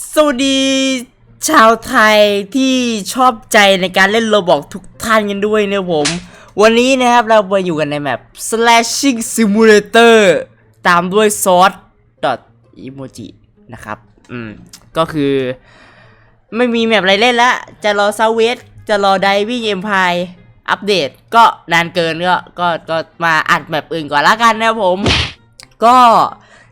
สวัสดีชาวไทยที่ชอบใจในการเล่นโรบอกทุกท่านกันด้วยนะผม วันนี้นะครับเราไปอยู่กันในแมป slashing simulator ตามด้วย source emoji นะครับ อืม ก็คือ ไม่มีแมปอะไรเล่นละจะรอซาเวสจะรอ diving empire อัปเดตก็นานเกินก็ก็ก็มาอัดแมปอื่นก่อนละกันนะครับผม ก็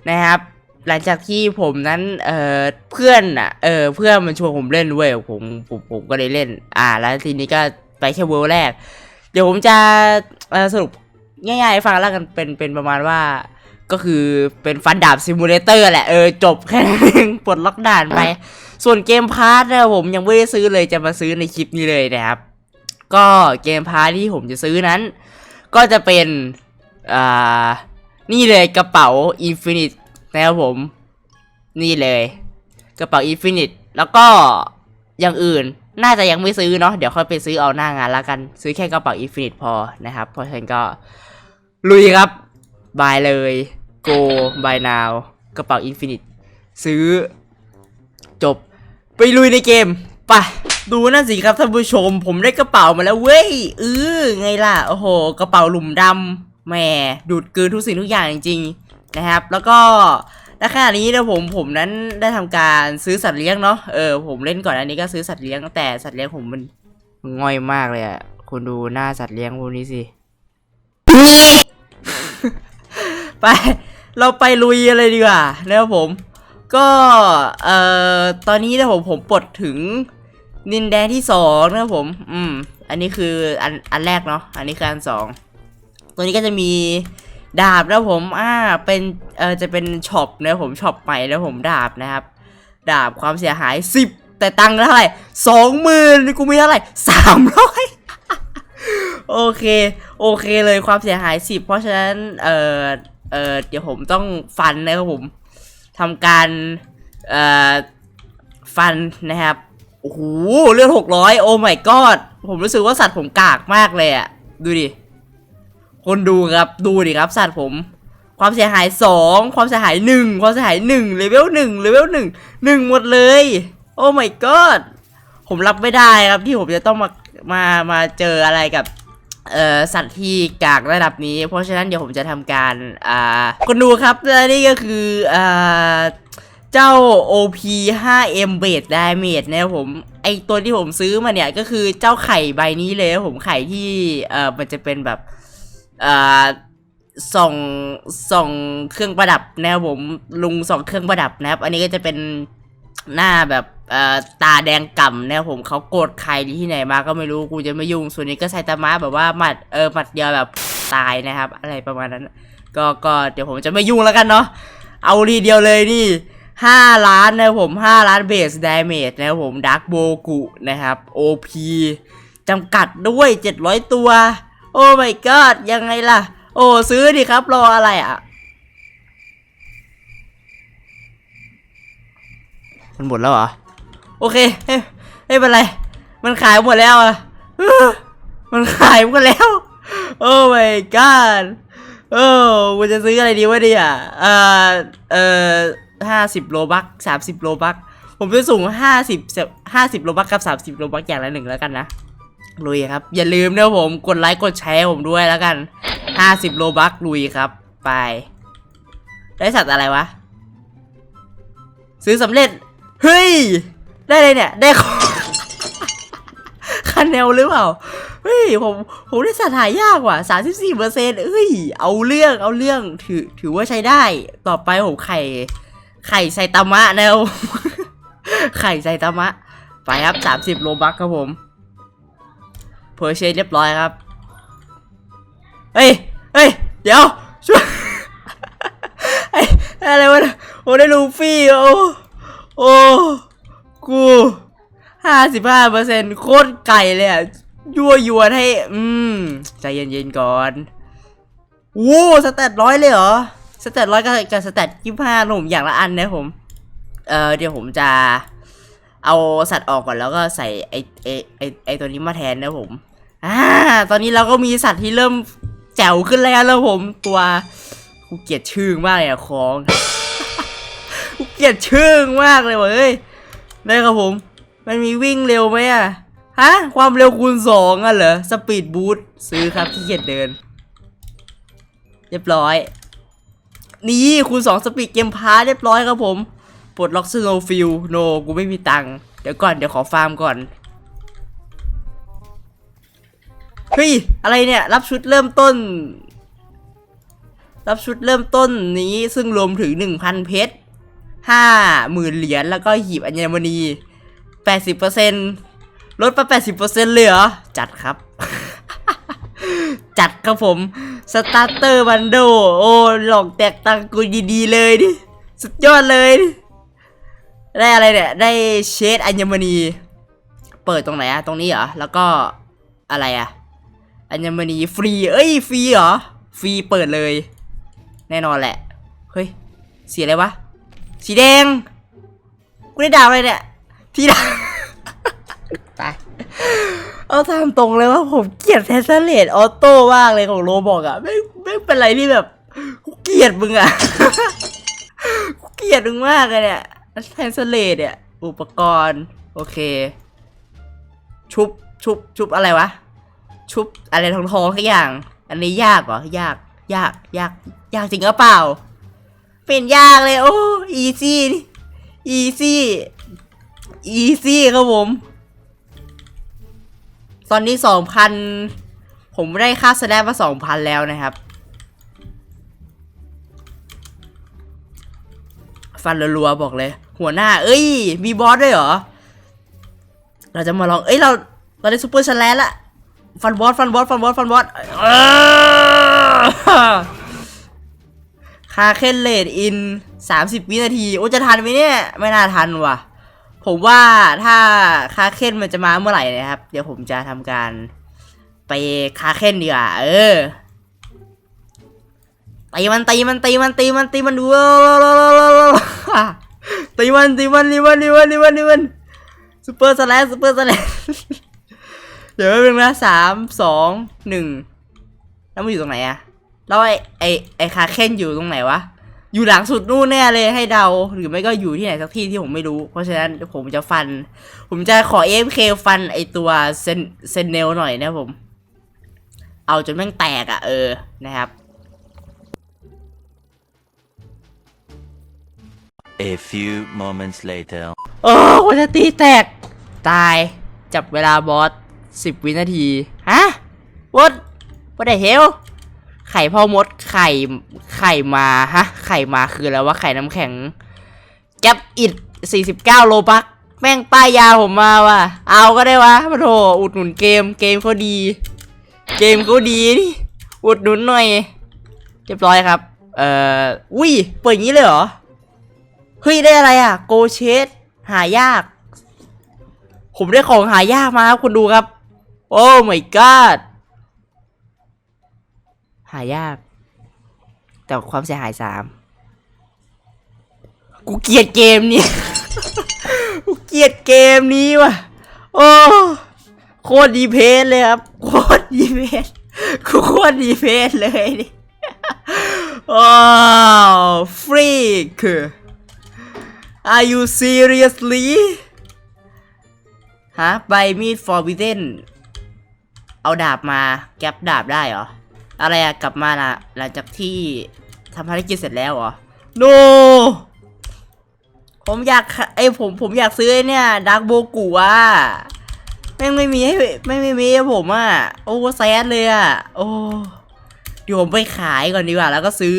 นะครับ หลังจากที่ผมนั้นเออเพื่อนอะเออเพื่อนมันชวนผมเล่นเว้ยผมผมผมก็ได้เล่น อ่า แล้วทีนี้ก็ไปแค่เวิลด์แรก เดี๋ยวผมจะสรุปง่ายๆให้ฟังแล้วกันเป็นเป็นประมาณว่า ก็คือเป็นฟันดาบซิมูเลเตอร์แหละเออจบแค่นั้นปลดล็อกด่านไป ส่วนเกมพาร์ทเนี่ยผมยังไม่ได้ซื้อเลยจะมาซื้อในคลิปนี้เลยนะครับ ก็เกมพาร์ทที่ผมจะซื้อนั้น ก็จะเป็นอ่านี่เลยกระเป๋า Infinite นะครับผม นี่เลย กระเป๋า Infinite แล้วก็อย่างอื่นน่าจะยังไม่ซื้อเนาะเดี๋ยวค่อยไปซื้อเอาหน้างานละกัน ซื้อแค่กระเป๋า Infinite พอนะครับ เพราะฉะนั้นก็ ลุยครับบายเลย go buy now กระเป๋า Infinite ซื้อ จบ ไปลุยในเกมไปดูนั่นสิครับท่านผู้ชม ผมได้กระเป๋ามาแล้วเว้ยเออไงล่ะ โอ้โห กระเป๋าหลุมดำแหมดูดกืนทุกสิ่งทุกอย่างจริงๆ นะครับ แล้วก็ณขณะนี้นะผมผมนั้นได้ทำการซื้อสัตว์เลี้ยงเนาะเออผมเล่นก่อนอันนี้ก็ซื้อสัตว์เลี้ยงแต่สัตว์เลี้ยงผมมันง่อยมากเลยอะคุณดูหน้าสัตว์เลี้ยงพวกนี้สิไป เราไปลุยอะไรดีกว่านะครับผม ก็เอ่อตอนนี้นะผมผมปลดถึงดินแดนที่สองนะครับผม อืม อันนี้คืออันอันแรกเนาะอันนี้คืออันสองตัวนี้ก็จะมี ดาบนะผมอ่าเป็นเออจะเป็นช็อปนะผมช็อปใหม่นะผมดาบนะครับ ดาบความเสียหายสิบแต่ตังค์เท่าไหร่สองหมื่นกูมีเท่าไหร่สามร้อยโอเค โอเคเลยความเสียหายสิบเพราะฉะนั้นเออเออเดี๋ยวผมต้องฟันนะครับผมทำการเอ่อฟันนะครับโอ้โหเลือดหกร้อยโอ้ my god ผมรู้สึกว่าสัตว์ผมกากมากเลยอะดูดิ คนดูครับดูดิครับสัตว์ผม ความเสียหายสองความเสียหายหนึ่งความเสียหายหนึ่งเลเวลหนึ่งเลเวลหนึ่งหนึ่งหมดเลย โอ้ my god ผมรับไม่ได้ครับที่ผมจะต้องมามามาเจออะไรกับเอ่อสัตว์ที่กากระดับนี้ เพราะฉะนั้นเดี๋ยวผมจะทำการอ่าคนดูครับและนี่ก็คืออ่าเจ้า OP 5M Base Damage นะครับผมไอตัวที่ผมซื้อมาเนี่ยก็คือเจ้าไข่ใบนี้เลยครับผมไข่ที่เอ่อมันจะเป็นแบบ ส่องส่องเครื่องประดับนะครับผมลุงส่องเครื่องประดับนะครับ อันนี้ก็จะเป็นหน้าแบบตาแดงก่ำนะครับผมเขาโกรธใครที่ไหนมาก็ไม่รู้กูจะไม่ยุ่งส่วนนี้ก็ไซตามะแบบว่าหมัดเออหมัดเดียวแบบตายนะครับ อะไรประมาณนั้น ก็ก็เดี๋ยวผมจะไม่ยุ่งแล้วกันเนาะเอาทีเดียวเลยนี่ห้าล้านนะครับผมห้าล้านเบสดาเมจนะครับผมดักโบกุนะครับ OP จำกัดด้วย700ตัว โอ้ my god ยังไงล่ะ โอ้ ซื้อดิครับ รออะไรอะมันหมดแล้วเหรอ โอเคไม่เป็นไร มันขายหมดแล้วอะมันขายหมดแล้ว โอ้ my god โอ้กูจะซื้ออะไรดีวะเนี่ยเอ่อเอ่อห้าสิบโลบักสามสิบโลบัก ผมจะส่งห้าสิบห้าสิบโลบักกับสามสิบโลบักอย่างละหนึ่งแล้วกันนะ ลุยครับ อย่าลืมนะผมกดไลค์กดแชร์ผมด้วยแล้วกัน 50 โลบักลุยครับ ไป ได้สัตว์อะไรวะ ซื้อสำเร็จ เฮ้ย ได้เลยเนี่ย ได้ของคันแนวหรือเปล่า เฮ้ย ผมผมได้สัตว์หายากว่ะ34เปอร์เซ็นต์เอ้ย เอาเรื่องเอาเรื่องถือถือว่าใช้ได้ ต่อไปผมไข่ ไข่ไซตามะแนวไข่ไซตามะ ไปครับ 30 โลบักครับผม เพอร์เชเรียบร้อยครับเฮ้ยเฮ้ยเดี๋ยวช่วยไอ้อะไรวะเนี่ยโอ้ได้ลูฟี่โอ้โอ้กูห้าสิบห้าเปอร์เซ็นต์โคตรไก่เลยอะยั่วยวนให้ อืม ใจเย็นๆก่อนโอ้สแตทร้อยเลยเหรอ สแตทร้อยกับกับสแตทยี่ห้าผมอย่างละอันนะผม เออเดี๋ยวผมจะเอาสัตว์ออกก่อนแล้วก็ใส่ไอไอไอไอตัวนี้มาแทนนะผม อ่า ตอนนี้เราก็มีสัตว์ที่เริ่มแจ๋วขึ้นแล้วแล้วผมตัวกูเกลียดชื่อมากเลยอะคองกูเกลียดชื่อมากเลยเว้ยได้ครับผม มันมีวิ่งเร็วไหมอะฮะ ความเร็วคูณสองอะเหรอ สปีดบูทซื้อครับที่เกียจเดิน เรียบร้อย นี่คูณสองสปีดเกมพาร์เรียบร้อยครับผม ปลดล็อกสโนฟิลโนกูไม่มีตังค์ เดี๋ยวก่อน เดี๋ยวขอฟาร์มก่อน เฮ้ย อะไรเนี่ย รับชุดเริ่มต้น รับชุดเริ่มต้นนี้ซึ่งรวมถึง1,000เพชรห้าหมื่นเหรียญแล้วก็หีบอัญมณีแปดสิบเปอร์เซ็นลดไปแปดสิบเปอร์เซ็นเลยเหรอ จัดครับ จัดครับผมสตาร์เตอร์บันโดโอ้หลอกแตกตังกูดีๆเลยดิ สุดยอดเลยดิได้อะไรเนี่ย ได้เชดอัญมณี เปิดตรงไหนอะตรงนี้เหรอ แล้วก็อะไรอะ อัญมณีฟรี เอ้ยฟรีเหรอ ฟรีเปิดเลย แน่นอนแหละ เฮ้ย สีอะไรวะ สีแดง กูได้ดาวอะไรเนี่ย ที่ดาวตายเอาตามตรงเลยว่าผมเกลียดเทสเลตออโต้มากเลยของโรบอกอะไม่ไม่เป็นไรที่แบบกูเกลียดมึงอะกูเกลียดมึงมากเลยเนี่ยเทสเลตเนี่ยอุปกรณ์ โอเค ชุบชุบชุบอะไรวะ ชุบอะไรทองทองสักอย่าง อันนี้ยากเหรอยาก ยาก ยาก ยากจริงหรือเปล่า เป็นยากเลย โอ้อีซี่อีซี่อีซี่ครับผม ตอนนี้สองพันผมได้ค่าแสดงมาสองพันแล้วนะครับ ฟันรัวๆบอกเลย หัวหน้า เอ้ย มีบอสด้วยเหรอ เราจะมาลอง เอ้ย เรา เราได้ซูเปอร์ชแลนละ ฟันบอสฟันบอสฟันบอสฟันบอสคาเคนเลดอิน30วินาที โอ้จะทันไหมเนี่ย ไม่น่าทันว่ะ ผมว่าถ้าคาเคนมันจะมาเมื่อไหร่นะครับ เดี๋ยวผมจะทำการไปคาเคนดีกว่า เออตีมันตีมันตีมันตีมันตีมันดูตีมันตีมันตีมันตีมันตีมันตีมันซูเปอร์สแลชซูเปอร์สแลชเดี๋ยวแป๊บนึงนะสามสองหนึ่งแล้วมันอยู่ตรงไหนอะแล้วไอไอไอคาเคนอยู่ตรงไหนวะอยู่หลังสุดนู่นแน่เลยให้เดาหรือไม่ก็อยู่ที่ไหนสักที่ที่ผมไม่รู้ เพราะฉะนั้นเดี๋ยวผมจะฟัน ผมจะขอ AFK ฟันไอตัวเซนเซนเนลหน่อยนะผม เอาจนแม่งแตกอะ่ะ เออนะครับ A few moments later. โอ้คนจะตีแตก ตาย จับเวลาบอส สิบวินาที ฮะ what what the hell ไข่พ่อมดไข่ไข่มาฮะ ไข่มาคือแล้วว่าไข่น้ำแข็งแก๊ปอิดสี่สิบเก้าโลบักแม่งป้ายยาผมมาว่ะ เอาก็ได้วะมาโถอุดหนุนเกม เกมเขาดี เกมเขาดีนี่อุดหนุนหน่อย เรียบร้อยครับ เอ่อ อุ้ย เปิดอย่างนี้เลยเหรอ เฮ้ย ได้อะไรอะ โกเชสหายาก ผมได้ของหายากมาครับคุณดูครับ โอ้ my god หายาก แต่ความเสียหายสามกูเกลียดเกมนี้ กูเกลียดเกมนี้ว่ะ โอ้ โคตรดีเพสเลยครับ โคตรดีเพสกูโคตรดีเพสเลยนี่ว้าวฟรีก Are you seriously ฮะใบมีด forbidden เอาดาบมาแก็บดาบได้เหรอ อะไรอะกลับมาละหลังจากที่ทำภารกิจเสร็จแล้วเหรอ no ผมอยากไอผมผมอยากซื้อเนี่ยดักโบกุอะแม่ไม่มีให้ไม่ไม่มีผมอะโอ้แซดเลยอะโอ้เดี๋ยวผมไปขายก่อนดีกว่า แล้วก็ซื้อ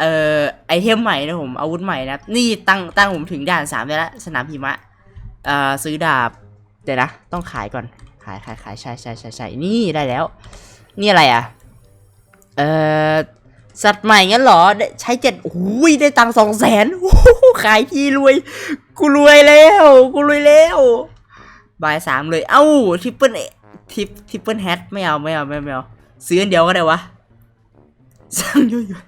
เอ่อไอเทมใหม่นะผมอาวุธใหม่นะนี่ตั้งตั้งผมถึงด่านสามได้แล้วสนามหิมะเอ่อซื้อดาบเดี๋ยวนะต้องขายก่อน ขายขายขายใช่ใช่ใช่ใช่นี่ได้แล้ว นี่อะไรอะ เอ่อ สัตว์ใหม่งั้นเหรอ ใช้เจ็ดโอ้ยได้ตังสองแสนขายทีรวย กูรวยแล้ว กูรวยแล้วบายสามเลย เอ้าทิปเปิลทิปทิปเปิลแฮทไม่เอาไม่เอาไม่เอา ซื้ออันเดียวก็ได้วะสั่งอยู่อยู่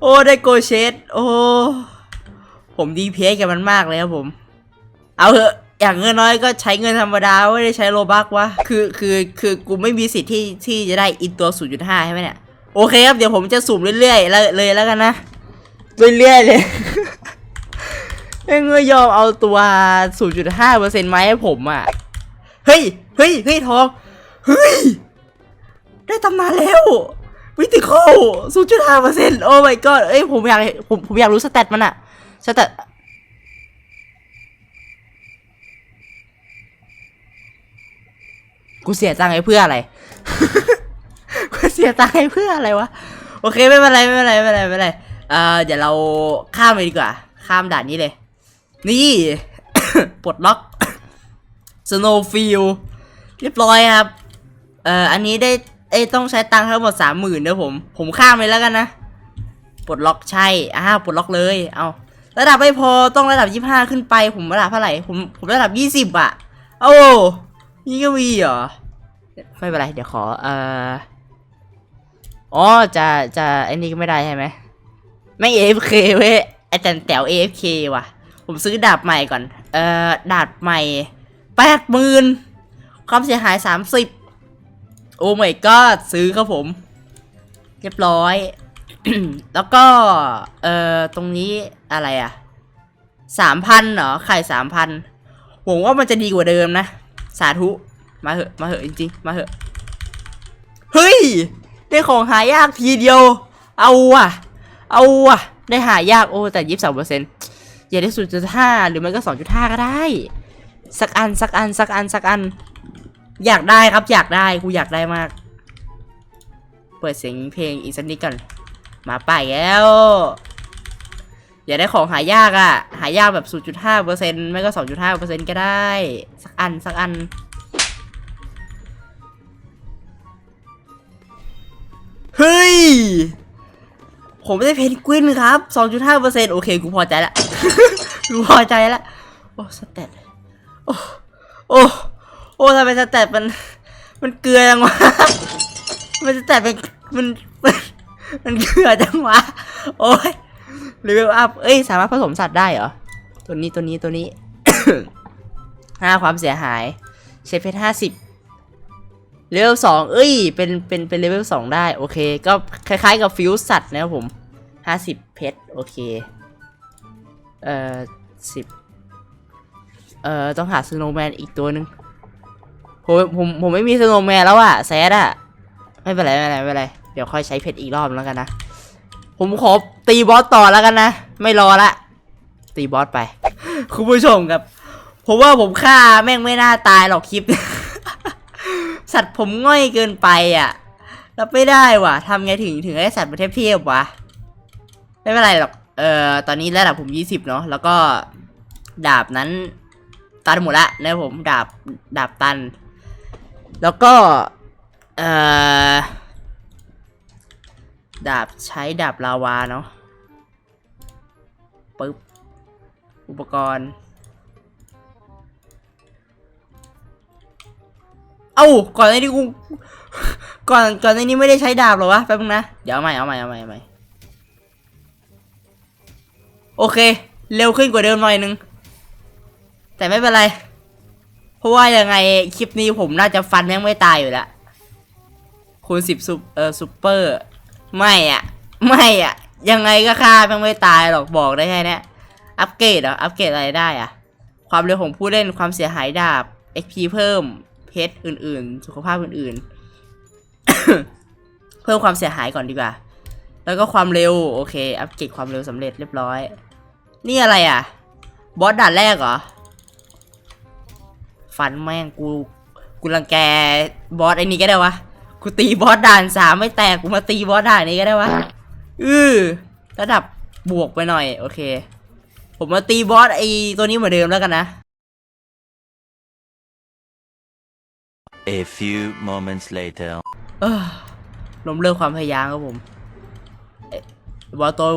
โอ้ได้โกเชตโอ้ผมดีเพกับมันมากเลยครับผม เอาเถอะ อย่างเงินน้อยก็ใช้เงินธรรมดาไม่ได้ใช้โลบักวะคือคือคือกูไม่มีสิทธิ์ที่ที่จะได้อินตัว 0.5 ใช่ไหมเนี่ย โอเคครับ เดี๋ยวผมจะสุ่มเรื่อยๆแล้วเลยแล้วกันนะ เรื่อยๆ เลยแม่งไม่ยอมเอาตัว 0.5%มาให้ผมอะ เฮ้ย เฮ้ย เฮ้ยทอง เฮ้ย ได้ตำนานแล้ววิติคอล0.5%โอ้ my god เอ้ยผมอยากผมผมอยากรู้สแตทมันอะสแตท กูเสียตังค์ให้เพื่ออะไร กูเสียตังค์ให้เพื่ออะไรวะ โอเคไม่เป็นไรไม่เป็นไรไม่เป็นไรไม่เป็นไรเอ่อเดี๋ยวเราข้ามไปดีกว่า ข้ามด่านนี้เลย นี่ ปลดล็อก Snowfield เรียบร้อยครับ เอ่ออันนี้ได้เอ้ต้องใช้ตังค์ทั้งหมดสามหมื่นเดี๋ยวผม ผมข้ามเลยแล้วกันนะ ปลดล็อกใช่อ้าวปลดล็อกเลย เอาระดับไม่พอต้องระดับยี่ห้าขึ้นไป ผมระดับเท่าไหร่ ผมผมระดับยี่สิบอะโอ้ นี่ก็มีเหรอ ไม่เป็นไร เดี๋ยวขอ เอ่อ อ๋อ จะ จะไอ้นี่ก็ไม่ได้ใช่ไหม ไม่ AFK เว้ย ไอแต่แต๋ว AFK ว่ะ ผมซื้อดาบใหม่ก่อน เอ่อ ดาบใหม่แปดหมื่นความเสียหายสามสิบโอ้ my god ซื้อครับผม เรียบร้อย แล้วก็ เอ่อ ตรงนี้อะไรอะสามพันเหรอ ไข่สามพันผมว่ามันจะดีกว่าเดิมนะ สาธุ มาเหอะ มาเหอะจริงๆ มาเหอะ เฮ้ย ได้ของหายากทีเดียว เอาว่ะ เอาว่ะ ได้หายากโอ้แต่ยี่สิบสองเปอร์เซ็นต์อย่าได้ศูนย์จุดห้าหรือมันก็สองจุดห้าก็ได้ สักอันสักอันสักอันสักอัน อยากได้ครับอยากได้กูอยากได้มาก เปิดเสียงเพลงอีกสักนิดก่อน มาไปแล้ว อย่าได้ของหายากอะ่ะหายากแบบ 0.5เปอร์เซ็นต์ไม่ก็ 2.5เปอร์เซ็นต์ก็ได้ สักอัน สักอัน เฮ้ย ผมได้เพนกวินครับ 2.5เปอร์เซ็นต์โอเค กูพอใจละ กูพอใจละ โอ้ สเตตโอ้ โอ้ โอ้ทำไมสเตตมัน มันเกลือจังวะ มันสเตตเป็นมัน มัน มันเกลือจังวะ โอ้ย เลเวลอัพ เอ้ย สามารถผสมสัตว์ได้เหรอ ตัวนี้ตัวนี้ตัวนี้ ห้าความเสียหายเชฟเพชรห้าสิบเลเวลสองเอ้ย เป็น เป็น เป็นเลเวลสองได้ โอเค ก็คล้ายๆกับฟิวสัตว์นะครับผมห้าสิบเพชร โอเค เอ่อสิบเอ่อ ต้องหาสโนว์แมนอีกตัวหนึ่งผม ผม ผมไม่มีสโนว์แมนแล้วอะแซดอะไม่เป็นไร ไม่เป็นไร ไม่เป็นไร เดี๋ยวค่อยใช้เพชรอีกรอบแล้วกันนะ ผมขอตีบอสต่อแล้วกันนะ ไม่รอละ ตีบอสไป คุณผู้ชมครับ ผมว่าผมฆ่าแม่งไม่น่าตายหรอกคลิป สัตว์ผมง่อยเกินไปอะรับไม่ได้ว่ะทำไงถึงถึงให้สัตว์ประเทศเทียบวะ ไม่เป็นไรหรอก เอ่อ ตอนนี้ระดับผมยี่สิบเนาะ แล้วก็ดาบนั้นตันหมดละนะผมดาบดาบตัน แล้วก็ เอ่อ ดาบใช้ดาบลาวาเนาะปึ๊บ อุปกรณ์ เอ้าก่อนหน้านี้กู ก่อน ก่อนหน้านี้ไม่ได้ใช้ดาบหรอวะ แป๊บนึงนะ เดี๋ยวเอาใหม่ เอาใหม่ เอาใหม่ เอาใหม่ โอเค เร็วขึ้นกว่าเดิมหน่อยนึง แต่ไม่เป็นไร เพราะว่ายังไงคลิปนี้ผมน่าจะฟันแม่งไม่ตายอยู่แล้วคูณสิบซุปเออซุปเปอร์ ไม่อะ ไม่อะ ยังไงก็ฆ่าแม่งไม่ตายหรอกบอกได้แค่นี้อัปเกรดเหรอ อัปเกรดอะไรได้อะ ความเร็วของผู้เล่น ความเสียหายดาบ XP เพิ่ม เพชรอื่น ๆ สุขภาพอื่น ๆ เพิ่มความเสียหายก่อนดีกว่า แล้วก็ความเร็ว โอเค อัปเกรดความเร็วสำเร็จเรียบร้อย นี่อะไรอะ บอสด่านแรกเหรอ ฟันแม่งกู กูรังแกบอสไอ้นี่ก็ได้วะ กูตีบอสด่านสามไม่แตกกูมาตีบอสด่านนี้ก็ได้วะอือระดับบวกไปหน่อย โอเค ผมมาตีบอสไอ้ตัวนี้เหมือนเดิมแล้วกันนะ A few moments later. เออล้มเลิกความพยายามครับผมเอ๊ะบอสตัว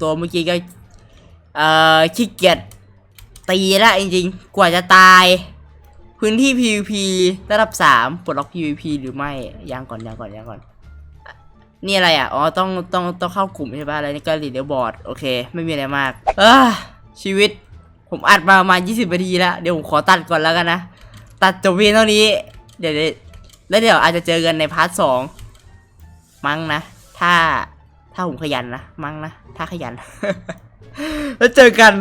ตัวเมื่อกี้ก็ เอ่อขี้เกียจตีละจริงๆ กว่าจะตาย พื้นที่ PVP ระดับสามปลดล็อก PVP หรือไม่ยังก่อนยังก่อนยังก่อน นี่อะไรอะ อ๋อ ต้อง ต้อง ต้องเข้ากลุ่มใช่ป่ะ อะไรนี่ก็รีเดลบอร์ด โอเค ไม่มีอะไรมากเออชีวิต ผมอัดมาประมาณ 20นาทีแล้ว เดี๋ยวผมขอตัดก่อนแล้วกันนะ ตัดจบเพียงเท่านี้ เดี๋ยวเดี๋ยวแล้วเดี๋ยวอาจจะเจอกันในพาร์ทสอง มั้งนะ ถ้า ถ้าผมขยันนะ มั้งนะ ถ้าขยัน แล้วเจอกัน